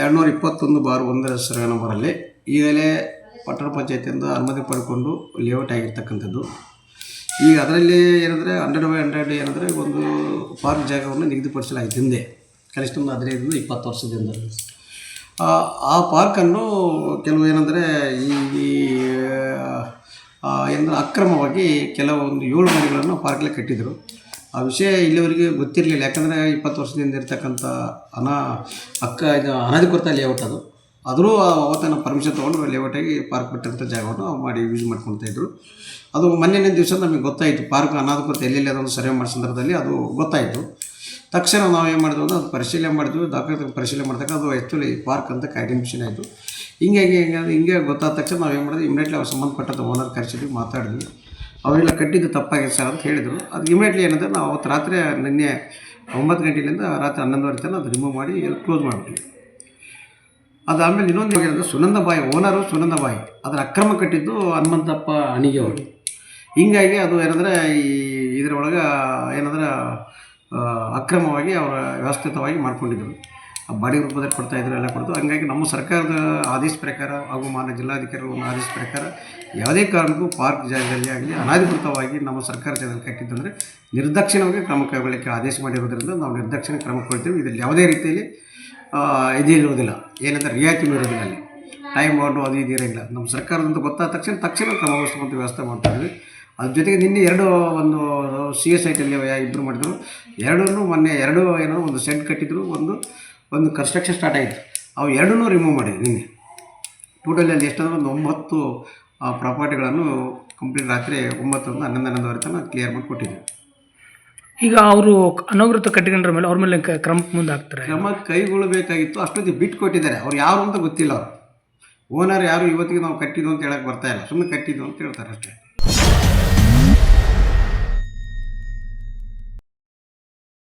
ಎರಡುನೂರ ಇಪ್ಪತ್ತೊಂದು ಬಾರ್ ಒಂದರ ಸರ್ವೆ ನಂಬರಲ್ಲಿ ಈಗಲೇ ಪಟ್ಟಣ ಪಂಚಾಯತಿಯಿಂದ ಅನುಮತಿ ಪಡ್ಕೊಂಡು ಲೇಔಟ್ ಆಗಿರ್ತಕ್ಕಂಥದ್ದು. ಈಗ ಅದರಲ್ಲಿ ಏನಂದರೆ ಹಂಡ್ರೆಡ್ ಬೈ ಹಂಡ್ರೆಡ್ ಏನಂದರೆ ಒಂದು ಪಾರ್ಕ್ ಜಾಗವನ್ನು ನಿಗದಿಪಡಿಸಲಾಗಿದೆ ಹಿಂದೆ. ಕನಿಷ್ಠ ಒಂದು ಹದಿನೈದರಿಂದ ಇಪ್ಪತ್ತು ವರ್ಷದಿಂದ. ಆ ಪಾರ್ಕನ್ನು ಕೆಲವು ಏನಂದರೆ ಈ ಏನಂದರೆ ಅಕ್ರಮವಾಗಿ ಕೆಲವೊಂದು ಏಳು ಮನೆಗಳನ್ನು ಪಾರ್ಕ್ಲೆ ಕಟ್ಟಿದರು. ಆ ವಿಷಯ ಇಲ್ಲಿವರೆಗೆ ಗೊತ್ತಿರಲಿಲ್ಲ. ಯಾಕಂದರೆ ಇಪ್ಪತ್ತು ವರ್ಷದಿಂದ ಇರ್ತಕ್ಕಂಥ ಅನ ಅಕ್ಕ ಇದು ಅನಧಿಕೃತ ಲೇಔಟ್ ಅದು. ಆದರೂ ಅವತ್ತಿನ ಪರ್ಮಿಷನ್ ತೊಗೊಂಡು ಲೇಔಟಾಗಿ ಪಾರ್ಕ್ ಬಿಟ್ಟಿರೋಂಥ ಜಾಗವನ್ನು ಮಾಡಿ ಯೂಸ್ ಮಾಡ್ಕೊಳ್ತಾ ಇದ್ರು. ಅದು ಮೊನ್ನೆನೇ ದಿವಸ ನಮಗೆ ಗೊತ್ತಾಯಿತು. ಪಾರ್ಕ್ ಅನಾಧಿಕೃತ ಎಲ್ಲೆಲ್ಲಿ ಅದೊಂದು ಸರ್ವೆ ಮಾಡೋ ಸಂದರ್ಭದಲ್ಲಿ ಅದು ಗೊತ್ತಾಯಿತು. ತಕ್ಷಣ ನಾವು ಏನು ಮಾಡಿದ್ವಿ ಅಂದ್ರೆ ಅದು ಪರಿಶೀಲನೆ ಮಾಡಿದ್ವಿ. ದಾಖಲೆ ಪರಿಶೀಲನೆ ಮಾಡಿದಾಗ ಅದು ಆ್ಯಕ್ಚುಲಿ ಪಾರ್ಕ್ ಅಂತ ಐಡೆಂಟಿಫಿಕೇಷನ್ ಆಯಿತು. ಹಿಂಗಾಗಿ ಹಿಂಗೆ ಹಿಂಗೆ ಗೊತ್ತಾದ ತಕ್ಷಣ ನಾವು ಏನು ಮಾಡಿದ್ವಿ. ಇಮಿಡಿಯೇಟ್ಲಿ ಅವ್ರು ಸಂಬಂಧಪಟ್ಟಂಥ ಓನರ್ ಕರೆಸಿದ್ವಿ, ಮಾತಾಡಿದ್ವಿ. ಅವರೆಲ್ಲ ಕಟ್ಟಿದ್ದು ತಪ್ಪಾಗಿದೆ ಸರ್ ಅಂತ ಹೇಳಿದರು. ಅದು ಇಮಿಡಿಯೇಟ್ಲಿ ಏನಂದ್ರೆ ನಾವು ಅವತ್ತು ರಾತ್ರಿ ನಿನ್ನೆ ಒಂಬತ್ತು ಗಂಟೆಯಿಂದ ರಾತ್ರಿ ಹನ್ನೊಂದುವರೆ ತನಕ ಅದು ರಿಮೂವ್ ಮಾಡಿ ಎಲ್ಲ ಕ್ಲೋಸ್ ಮಾಡಿಬಿಟ್ವಿ ಅದಾದಮೇಲೆ ಇನ್ನೊಂದು ಏನಂದ್ರೆ ಸುನಂದ ಬಾಯಿ ಓನರು ಸುನಂದ ಬಾಯಿ, ಅದರ ಅಕ್ರಮ ಕಟ್ಟಿದ್ದು ಹನುಮಂತಪ್ಪ ಅಣಿಗೆ ಅವರು. ಹಿಂಗಾಗಿ ಅದು ಏನಂದರೆ ಈ ಇದರೊಳಗೆ ಏನಂದ್ರೆ ಅಕ್ರಮವಾಗಿ ಅವರ ವ್ಯವಸ್ಥಿತವಾಗಿ ಮಾಡ್ಕೊಂಡಿದ್ದರು ಆ ಬಾಡಿ ರೂಪದಲ್ಲಿ ಕೊಡ್ತಾ ಇದ್ರು ಎಲ್ಲ ಕೊಡ್ತು. ಹಂಗಾಗಿ ನಮ್ಮ ಸರ್ಕಾರದ ಆದೇಶ ಪ್ರಕಾರ ಹಾಗೂ ಮಾನ್ಯ ಜಿಲ್ಲಾಧಿಕಾರಿಗಳ ಆದೇಶ ಪ್ರಕಾರ ಯಾವುದೇ ಕಾರಣಕ್ಕೂ ಪಾರ್ಕ್ ಜಾಗದಲ್ಲಿ ಆಗಲಿ, ಅನಾಧಿಕೃತವಾಗಿ ನಮ್ಮ ಸರ್ಕಾರ ಜಾಗದಲ್ಲಿ ಕಟ್ಟಿದ್ದಂದರೆ ನಿರ್ದಕ್ಷಿಣವಾಗಿ ಕ್ರಮ ಕೈಗೊಳ್ಳಕ್ಕೆ ಆದೇಶ ಮಾಡಿರೋದ್ರಿಂದ ನಾವು ನಿರ್ದಾಕ್ಷಿಣ್ಯ ಕ್ರಮ ಕೊಡ್ತೀವಿ. ಇದರಲ್ಲಿ ಯಾವುದೇ ರೀತಿಯಲ್ಲಿ ಇದಿರುವುದಿಲ್ಲ ಏನಂದರೆ ರಿಯಾಯಿತಿ ಇರೋದಿಲ್ಲ ಅಲ್ಲಿ. ಟೈಮ್ ಬಾಂಡು ಅದು ಇದು ನಮ್ಮ ಸರ್ಕಾರದಂತ ಗೊತ್ತಾದ ತಕ್ಷಣ ತಕ್ಷಣ ಕ್ರಮ ವಹಿಸುವಂಥ ವ್ಯವಸ್ಥೆ ಮಾಡ್ತಾಯಿದ್ವಿ ಅದ್ರ ಜೊತೆಗೆ ನಿನ್ನೆ ಎರಡು ಒಂದು ಸಿ ಎಸ್ ಐ ಟಿಯಲ್ಲಿ ಇಬ್ಬರು ಮಾಡಿದರು. ಎರಡನ್ನೂ ಮೊನ್ನೆ ಎರಡು ಏನೋ ಒಂದು ಸೆಂಟ್ ಕಟ್ಟಿದ್ರು. ಒಂದು ಒಂದು ಕನ್ಸ್ಟ್ರಕ್ಷನ್ ಸ್ಟಾರ್ಟ್ ಆಯಿತು ಅವು ಎರಡನ್ನೂ ರಿಮೂವ್ ಮಾಡಿದೆ ನಿನ್ನೆ. ಟೋಟಲಿ ಅಲ್ಲಿ ಎಷ್ಟಂದ್ರೆ ಒಂದು ಒಂಬತ್ತು ಪ್ರಾಪರ್ಟಿಗಳನ್ನು ಕಂಪ್ಲೀಟ್ ರಾತ್ರಿ ಒಂಬತ್ತರಿಂದ ಹನ್ನೊಂದು ಹನ್ನೊಂದುವರೆ ತನಕ ಕ್ಲಿಯರ್ ಮಾಡಿ ಕೊಟ್ಟಿದ್ದೆ ಈಗ ಅವರು ಅನವೃತ ಕಟ್ಟಿಕೊಂಡ್ರ ಮೇಲೆ ಅವ್ರ ಮೇಲೆ ಕ್ರಮ ಮುಂದೆ ಹಾಕ್ತಾರೆ ಕ್ರಮ ಕೈಗೊಳ್ಳಬೇಕಾಗಿತ್ತು. ಅಷ್ಟೊತ್ತಿಗೆ ಬಿಟ್ಟು ಕೊಟ್ಟಿದ್ದಾರೆ. ಅವ್ರು ಯಾರು ಅಂತ ಗೊತ್ತಿಲ್ಲ ಅವರು. ಓನರ್ ಯಾರು ಇವತ್ತಿಗೆ ನಾವು ಕಟ್ಟಿದ್ದು ಅಂತ ಹೇಳಕ್ಕೆ ಬರ್ತಾ ಇಲ್ಲ. ಸುಮ್ಮನೆ ಕಟ್ಟಿದ್ದು ಅಂತ ಹೇಳ್ತಾರೆ ಅಷ್ಟೇ.